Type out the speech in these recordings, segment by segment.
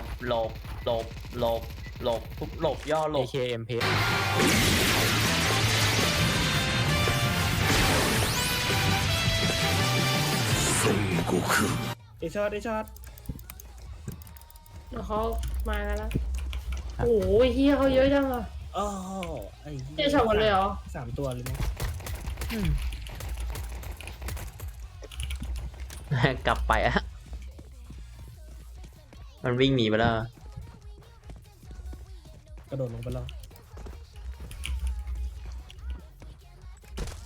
บหลบหลบหลบหลบทุกหลบย่อหลบ AKM เพไอช็อตไอช็อตแล้วเขามากันแล้ว โอ้ยเฮียเขาเยอะจังอะอ๋อไอ้เจ๊ช็อตหมดเลยเหรอ สามตัวเลยไหมกลับไปอะ มันวิ่งหนีไปแล้ว กระโดดลงไปแล้ว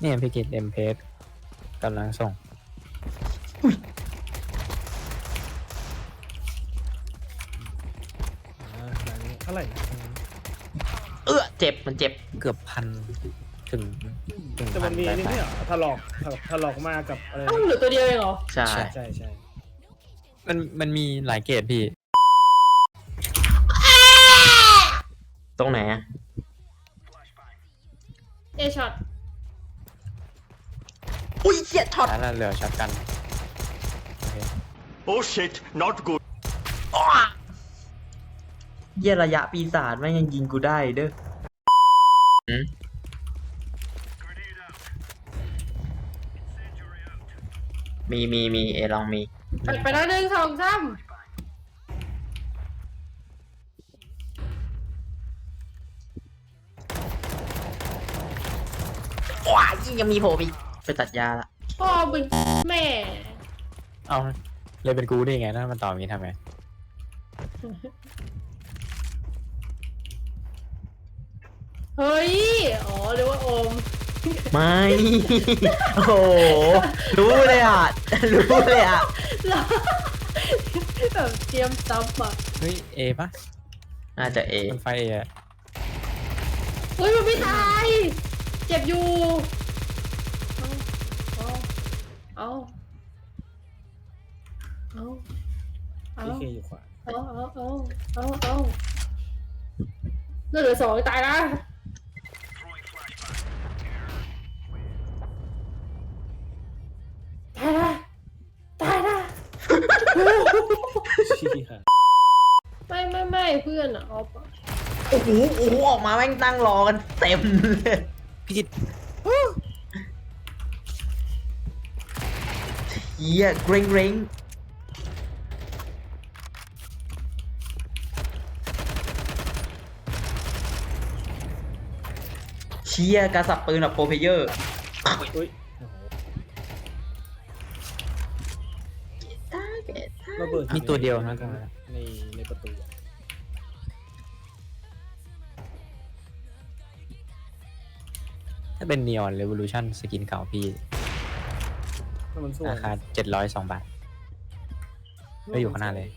เนี่ยพี่กิตเอ็มเพสกำลังส่ง อ่าแบบนี้เท่าไหร่นะอันนั้นเออเจ็บมันเจ็บ เกือบพันถึงถึงแต่พัมันนมีได้นี่ไหมไม่เหรอถลอกถลอกถลอกมากับอะไรเอ้าเหลือตัวเดียวเองเหรอ ใช่ ใช่ใช่ใช่มันมันมีหลายเกรดพี่ รงไหนอะเอช็อตอุ้ยเชี่ยช็อตแล้วเหลือช็อตกันโอเค Oh shit, not good. อ้อเยี่ยระยะปีศาจแม่งยังยิงกูได้เด้อหืมมีมีมีเอลองมี ไปไปแล้วหนึ่งสองสาม ว้ายยังมีโผล่อีกไปตัดยาละพ่อบึงแม่ เอาเลยเป็นกูได้ไงถ้ามันตอบอย่างนี้ทำไงเฮ้ย อ๋อเรียกว่าโอม ไม่ โอ้โหรู้เลยอะ รู้เลยอะเราแบบเตรียมซับอะเฮ้ยเอปะน่าจะเอมันไฟเออะเฮ้ยมันไม่ตาย เจ็บอยู่เอา เอาเอาเอาพีเคอยู่ขวาเอาเอาเอาเอาเอาเลือดเหลือสองตายนะตายนะตายนะชี้ค่ะไม่ไม่ไม่เพื่อนอะออฟอะโอ้โหโอ้โหออกมาแม่งตั้งรอกันเต็มเลยพี่กิต เฮียเกรงเกรงเชียการสับปืนแบบโปรเพลเยอร์อุ้ยโอ้โหระเบิดมีตัวเดียวนะในในประตูอะถ้าเป็น Neon Revolution สกินเก่าพี่ ถ้ามันสวยราคาเจ็ดร้อยสองบาทก็อยู่ข้างหน้าเลย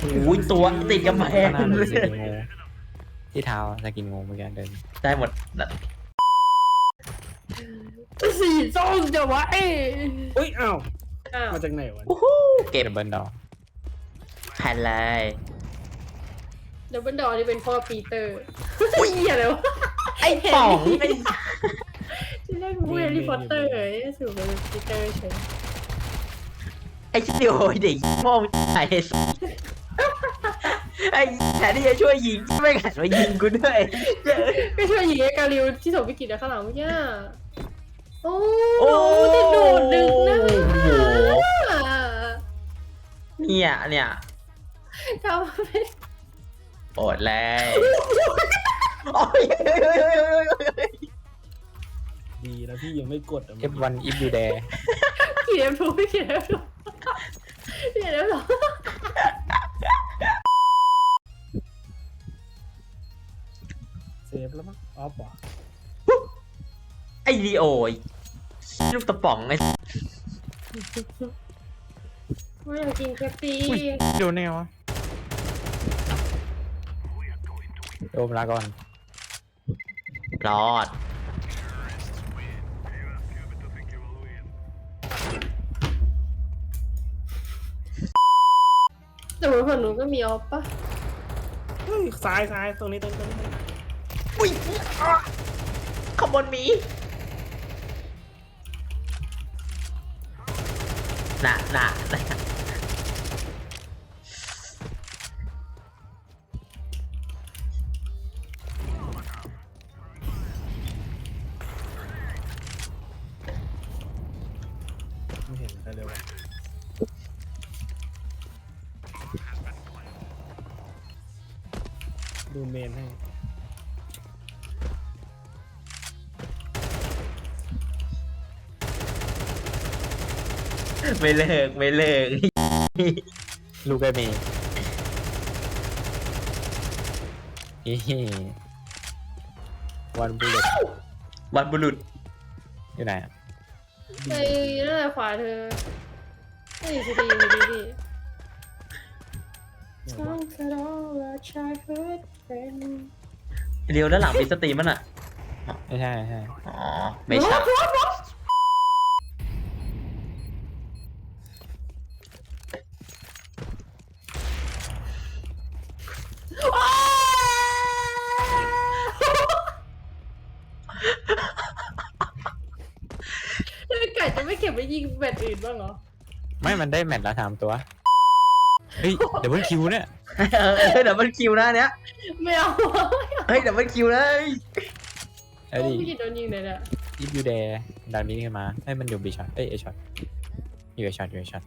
โอ้ยตัวติดกำแพงข้างหน้าเลเลยยสกินงูที่เท้าสกินงูเมื่อกี้เดินได้หมดสีส้มจะวะเอ้ยอุ้ยอ้าวอ้าวมาจากไหนวะโอ้โหเก็บเบิร์นดอแผ่นเลยเดบเบิลดอนี่เป็นพ่อปีเตอร์อุ้ยเหี้ยอะไรวะไอ้ป๋องไอ้ที่แรกกูแฮร์รี่พอตเตอร์เลยสูบเป็นปีเตอร์เฉยไอ้ชิเดียวเด็กพ่อมึงไอ้สัสไอ้แทนที่จะช่วยยิงไม่หันมายิงกูด้วยก็ช่วยยิงไอ้กาลิวที่ส่งวิกฤตข้างหลังเมื่อกี้อะโอ้โอ้โหจะโดดดึงนะโอ้โหเนี่ยเนี่ยทำไม่ โอดเลยโอ้ยดีแล้วพี่ยังไม่กดอะเอฟวันอิฟยูแดขี่เอฟทูไม่ขี่เอฟทูขี่เอฟทูเซฟแล้วมั้งออฟเหรอไอ้ดีโอยลูกตะป๋องไอ้ไม่อยากกินเคฟซีอุ้ยโดนได้ไงวะ โดมลาก่อนรอด แต่ว่าฝั่งนู้นก็มีออฟปะเฮ้ยซ้ายซ้ายตรงนี้ตรงนี้ตรงนี้อุ้ยอะขบวนหมีน่ะน่ะน่ะ ไม่เห็นใครเลยว่ะดูเมนให้ไม่เลิกไม่เลิกลูกไอ้เมย์อีวันบุลเลตวันบุรุษอยู่ไหนอะ ไปนั่นแหละขวาเธอเฮ้ยดีดีดีเนี่ยว่ะ Conquer all our childhood friends เรียวแล้วหลังมีสตรีมมันอะ ไม่ใช่ไม่ใช่อ๋อ ไม่ใช่แล้วไก่จะไม่เก็บไว้ ยิงแบตอื่นบ้างเหรอ ไม่มันได้แมตช์ละสามตัว เฮ้ยเดี๋ยวเบิลคิวเนี่ยเออเออเดี๋ยวมันคิวนะเนี้ยไม่เอาเฮ้ยเดี๋ยวมันคิวเลยไอ้ดิพี่กิดโดนยิงเลยเนี่ยอีฟยูเดย์ดันมินี่ขึ้นมาให้ยมันอยู่บีช็อตเอ้ยเอช็อตอยู่เอช็อตอยู่เอช็อต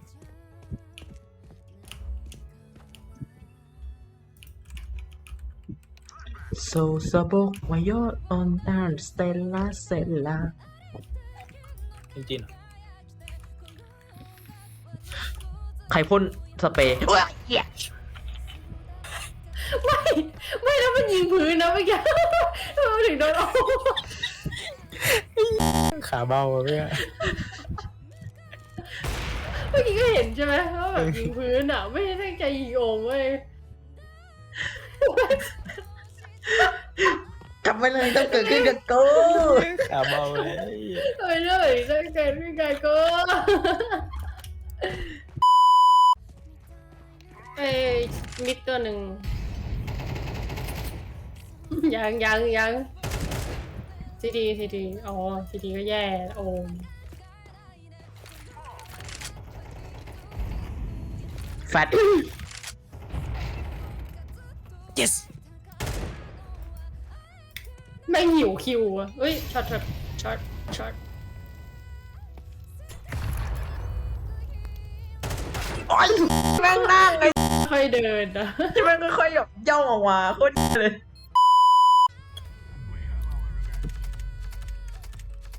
โซสบกวายอออนตานสเตลลาเซลลา จริงๆเหรอ ใครพ่นสเปรย์ว้าเหี้ยไม่ไม่แล้วมันยิงพื้นนะเมื่อกี้ทำไมถึงโดนเอาขาเบาอะเพื่อนเมื่อกี้ก็เห็นใช่ไหมว่าแบบยิงพื้นอะ ไม่ได้ตั้งใจยิงโอ่งเว้ยจำไว้เลยต้องเกิดขึ้นกับกูขาเบาเลยเอ้ยเรื่องตั้งใจไม่ไกลก็ เอ้ยมิดตัวหนึ่ง ยังยังยังซีดีซีดีอ๋อซีดีก็แย่โอมแฟต yes แม่งหิวคิวอะเฮ้ยช็อตช็อตช็อตช็อต อ้ยแม่งนั่งไอ้ค่อยเดินนะแม่งค่อยๆแบบย่องออกมาโคตรเลย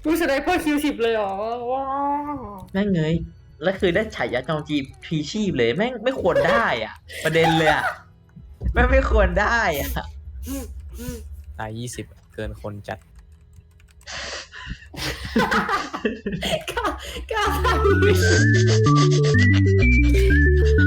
รู้สึกได้เพิ่มคิวสิบเลยเหรอว้าวแม่งเงยแล้วคือได้ฉายาจองจีพีชีพเลยแม่งไม่ควรได้อะ ประเด็นเลยอะแม่งไม่ควรได้อะตายยี่สิบเกินคนจัด Caralho!